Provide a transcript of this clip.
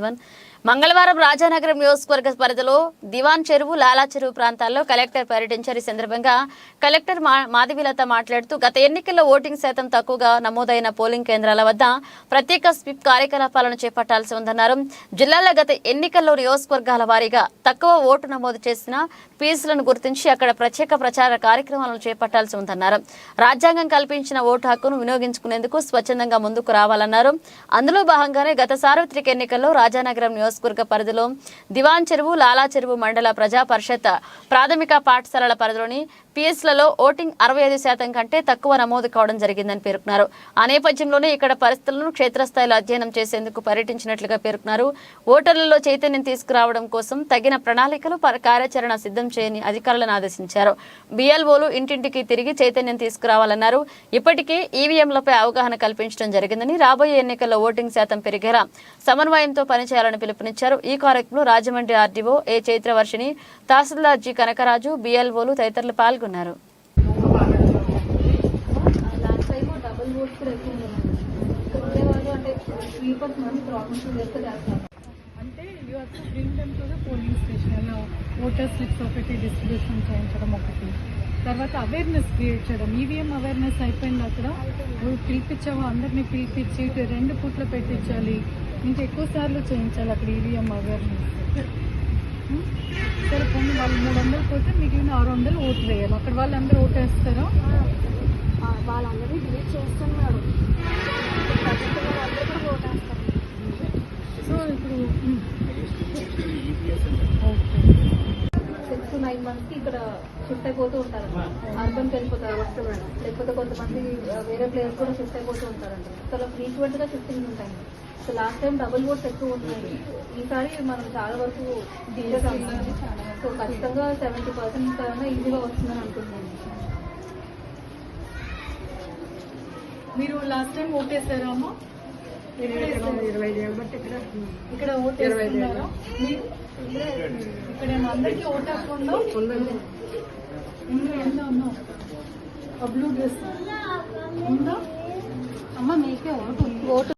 One. మంగళవారం రాజానగరం నియోజకవర్గ పరిధిలో దివాన్ చెరువు లాలా చెరువు ప్రాంతాల్లో కలెక్టర్ పర్యటించారు. ఈ సందర్భంగా కలెక్టర్ మా- మాట్లాడుతూ గత ఎన్నికల్లో ఓటింగ్ శాతం తక్కువగా నమోదైన పోలింగ్ కేంద్రాల వద్ద ప్రత్యేక స్విప్ కార్యకలాపాలను చేపట్టాల్సి ఉందన్నారు. జిల్లాలో గత ఎన్నికల్లో నియోజకవర్గాల వారీగా తక్కువ ఓటు నమోదు చేసిన పీసులను గుర్తించి అక్కడ ప్రత్యేక ప్రచార కార్యక్రమాలను చేపట్టాల్సి ఉందన్నారు. రాజ్యాంగం కల్పించిన ఓటు హక్కును వినియోగించుకునేందుకు స్వచ్ఛందంగా ముందుకు రావాలన్నారు. అందులో భాగంగానే గత సార్వత్రిక ఎన్నికల్లో రాజానగరం నియోజకవర్గ పరిధిలో దివాన్ చెరువు లాలా చెరువు మండల ప్రజా పరిషత్ ప్రాథమిక పాఠశాలల పరిధిలోని పిఎస్లలో ఓటింగ్ అరవై ఐదు శాతం కంటే తక్కువ నమోదు కావడం జరిగిందని పేర్కొన్నారు. ఆ నేపథ్యంలోనే ఇక్కడ పరిస్థితులను క్షేత్రస్థాయిలో అధ్యయనం చేసేందుకు పర్యటించినట్లుగా పేర్కొన్నారు. ఓటర్లలో చైతన్యం తీసుకురావడం కోసం తగిన ప్రణాళికలు కార్యాచరణ సిద్ధం చేయని అధికారులను ఆదేశించారు. బిఎల్ఓలు ఇంటింటికి తిరిగి చైతన్యం తీసుకురావాలన్నారు. ఇప్పటికే ఈవీఎంలపై అవగాహన కల్పించడం జరిగిందని రాబోయే ఎన్నికల్లో ఓటింగ్ శాతం పెరిగేలా సమన్వయంతో పనిచేయాలని పిలుపునిచ్చారు. ఈ కార్యక్రమంలో Rajahmundry RDO A Chaitravarshini tahsildar G Kanakaraju బిఎల్ఓలు తదితరులు పాల్గొన్నారు. లాస్ట్ డబుల్ కూడా ఉండేవాళ్ళు అంటే స్వీపర్స్ మనం ప్రాబ్లమ్స్ అంటే you bring them to the polling station voter slips ఒకటి డిస్ట్రిబ్యూషన్ చేయించడం ఒకటి. తర్వాత అవేర్నెస్ క్రియేట్ చేయడం. ఈవీఎం అవేర్నెస్ అయిపోయింది అక్కడ? పిలిపించావు? అందరినీ పిలిపించి రెండు పూట్లు పెట్టించాలి. ఇంకా ఎక్కువ సార్లు చేయించాలి అక్కడ ఈవీఎం అవేర్నెస్ వాళ్ళు మూడు వందలు పోతే మిగిలిన ఆరు వందలు ఓటు వేయాలి. అక్కడ వాళ్ళందరూ ఓటు వేస్తారా వాళ్ళందరినీ డిలీట్ చేస్తున్నారు ఖచ్చితంగా వాళ్ళందరూ కూడా ఓటేస్తారు సో ఇప్పుడు ఉమ్. ఓకే సిక్స్ మనకి ఇక్కడ షిఫ్ట్ అయిపోతూ ఉంటారు అర్బన్కి వెళ్ళిపోతారు వస్తు లేకపోతే కొంతమంది వేరే ప్లేయర్స్ కూడా షిఫ్ట్ అయిపోతూ ఉంటారంట. చాలా ఫ్రీక్వెంట్గా షిఫ్టింగ్ ఉంటాయి. So last time double votes ఎక్కువ ఉన్నాయి ఈసారి మనం చాలా వరకు చేసాం సో ఖచ్చితంగా సెవెంటీ పర్సెంట్ కన్నా ఈజీగా వస్తుందని అనుకుంటున్నాను. మీరు లాస్ట్ టైం ఓటేసారా అమ్మా? ఇక్కడ ఓటేస్తున్నారా మీరు ఇక్కడ అందరికీ ఓట్ హక్కు ఉందా? ఉందా? ఉందా? బ్లూ డ్రెస్ ఉందా? అమ్మ మీకే ఓటు. ఓటు.